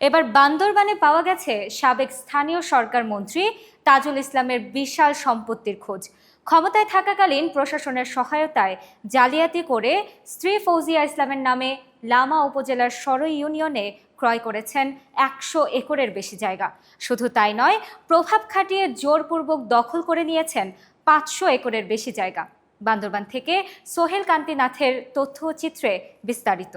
এবার বান্দরবানে পাওয়া গেছে সাবেক স্থানীয় সরকার মন্ত্রী তাজুল ইসলামের বিশাল সম্পত্তির খোঁজ। ক্ষমতায় থাকাকালীন প্রশাসনের সহায়তায় জালিয়াতি করে স্ত্রী ফৌজিয়া ইসলামের নামে লামা উপজেলার সরই ইউনিয়নে ক্রয় করেছেন একশো একরের বেশি জায়গা। শুধু তাই নয়, প্রভাব খাটিয়ে জোরপূর্বক দখল করে নিয়েছেন পাঁচশো একরের বেশি জায়গা। বান্দরবান থেকে সোহেল কান্তিনাথের তথ্যচিত্রে বিস্তারিত।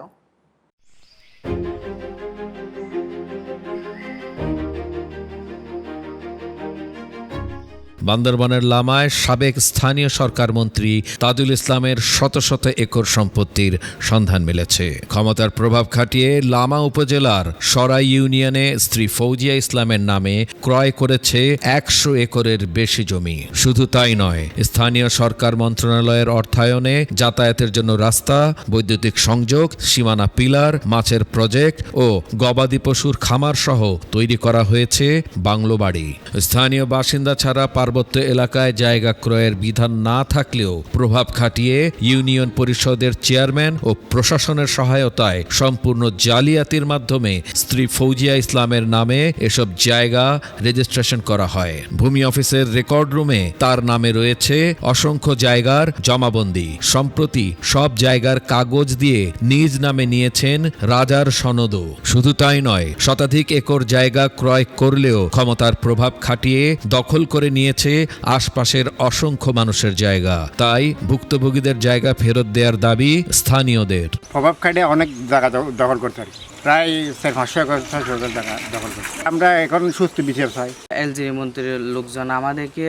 বান্দরবানের লামায় সাবেক স্থানীয় সরকার মন্ত্রী তাজুল ইসলামের শত শত একর সম্পত্তির সন্ধান মিলেছে। ক্ষমতার প্রভাব খাটিয়ে লামা উপজেলার সরাই ইউনিয়নে স্ত্রী ফৌজিয়া ইসলামের নামে ক্রয় করেছে একশো একরের বেশি জমি। শুধু তাই নয়, স্থানীয় সরকার মন্ত্রণালয়ের অর্থায়নে যাতায়াতের জন্য রাস্তা, বৈদ্যুতিক সংযোগ, সীমানা পিলার, মাছের প্রজেক্ট ও গবাদি পশুর খামার সহ তৈরি করা হয়েছে বাংলো বাড়ি স্থানীয় বাসিন্দা ছাড়া পার্বত্য এলাকায় জায়গা ক্রয়ের বিধান না থাকলেও প্রভাব খাটিয়ে ইউনিয়ন পরিষদের চেয়ারম্যান ও প্রশাসনের সহায়তায় সম্পূর্ণ জালিয়াতির মাধ্যমে স্ত্রী ফৌজিয়া ইসলামের নামে এসব জায়গা রেজিস্ট্রেশন করা হয়। ভূমি অফিসের রেকর্ড রুমে তার নামে রয়েছে অসংখ্য জায়গার জমাবন্দি। সম্প্রতি সব জায়গার কাগজ দিয়ে নিজ নামে নিয়েছেন রাজার সনদও। শুধু তাই নয়, শতাধিক একর জায়গা ক্রয় করলেও ক্ষমতার প্রভাব খাটিয়ে দখল করে নিয়েছে আশপাশের অসংখ্য মানুষের জায়গা। তাই ভুক্তভোগীদের জায়গা ফেরত দেওয়ার দাবি স্থানীয়দের। প্রভাব খাটিয়ে অনেক জায়গা দখল করতে পারি। প্রায় চার পাঁচশো ছয়শো জায়গা দখল করতে আমরা এখন সুস্থ বিচার চাই এলজি মন্ত্রীর লোকজন আমাদেরকে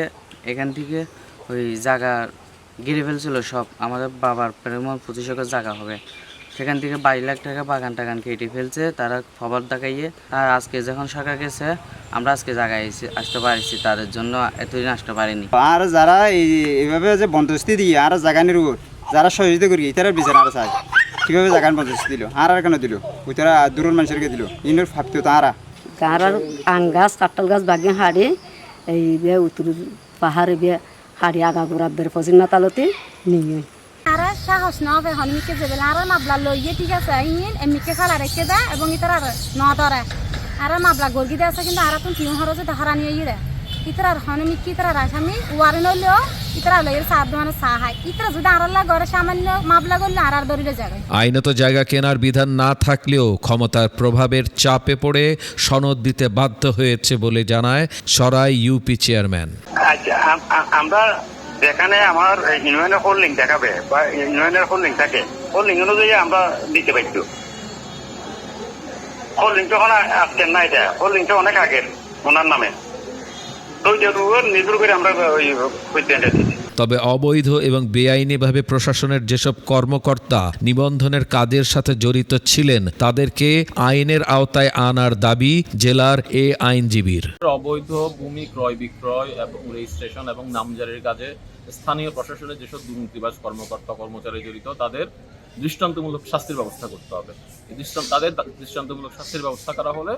এখান থেকে ওই জায়গা ঘিরে ফেলছিল সব। আমাদের বাবার প্রেমন পঁচিশ একর জায়গা হবে। সেখান থেকে বাইশ লাখ টাকা বাগান টাগান কেটে ফেলছে তারা খবর দেখাইয়ে আর আজকে যখন সরকার গেছে আমরা আজকে জায়গায় এসে আসতে পারছি তাদের জন্য এতদিন আসতে পারিনি। আর যারা এই এইভাবে যে বন্দোবস্তি দিয়ে আর জাগানির উপর যারা সহযোগিতা করি তারা বিচার আর চায়। কীভাবে জাগান বন্দোবস্তি দিল? আর আর কেন দিল? ওই তারা দূরের মানুষেরকে দিল। ইনোর ভাবতে তারা গাঁর আং গাছ কাঁঠাল গাছ বাগিয়ে হাড়ে এই বে উত্তর পাহাড়ে বে হাড়ি আগা গোড়া বের তালতে নিয়ে। আর সাহস ন হবে হনমিকে যে বেলা আর মাবলা লইয়ে ঠিক আছে ইন এমনিকে খালা রেখে দেয় এবং ইতার আর ন ধরে। আর মাবলা গর্গি দেয় আছে কিন্তু আর তুমি তিন হরো যে তাহারা নিয়ে ইয়ে দেয় ইতার আর হনমিক ইতার আর আসামি ওয়ারে নইলেও ইতার লইয়ের সাহায্য মানে সাহায়। ইতার যদি আর ঘরে সামান্য মাবলা করলে আর আর দরিলে যাবে। আইনত জায়গা কেনার বিধান না থাকলেও ক্ষমতার প্রভাবের চাপে পড়ে সনদ দিতে বাধ্য হয়েছে বলে জানায় সরাই ইউপি চেয়ারম্যান। আচ্ছা আম- আম- আমরা যেখানে আমার ইউনিয়নের হোল্ডিং দেখাবে, বা ইউনিয়নের হোল্ডিং থাকে হোল্ডিং অনুযায়ী আমরা দিতে পারতো হোল্ডিং তখন আসছেন না এটা হোল্ডিংটা অনেক আগের, ওনার নামে। তো উপর নির্ভর করে আমরা ওই দিচ্ছি। তবে অবৈধ এবং বেআইনিভাবে প্রশাসনের যেসব কর্মকর্তা নিবন্ধনের কাজের সাথে জড়িত ছিলেন, তাদেরকে আইনের আওতায় আনার দাবি জেলার এ আইনজীবীর। অবৈধ ভূমি ক্রয় বিক্রয় এবং রেজিস্ট্রেশন এবং নামজারির কাজে স্থানীয় প্রশাসনের যেসব দুর্নীতিবাজ কর্মকর্তা কর্মচারী জড়িত, তাদের দৃষ্টান্তমূলক শাস্তির ব্যবস্থা করতে হবে। তাদের দৃষ্টান্তমূলক শাস্তির ব্যবস্থা করা হলে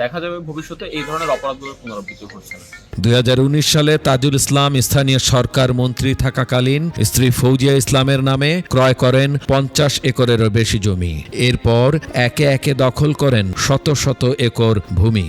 দেখা যাবে ভবিষ্যতে এই ধরনের অপরাধগুলোর পুনরাবৃত্তি ঘটছে না। দুই হাজার উনিশ সালে তাজুল ইসলাম স্থানীয় সরকার মন্ত্রী থাকাকালীন স্ত্রী ফৌজিয়া ইসলামের নামে ক্রয় করেন পঞ্চাশ একরেরও বেশি জমি। এরপর একে একে দখল করেন শত শত একর ভূমি।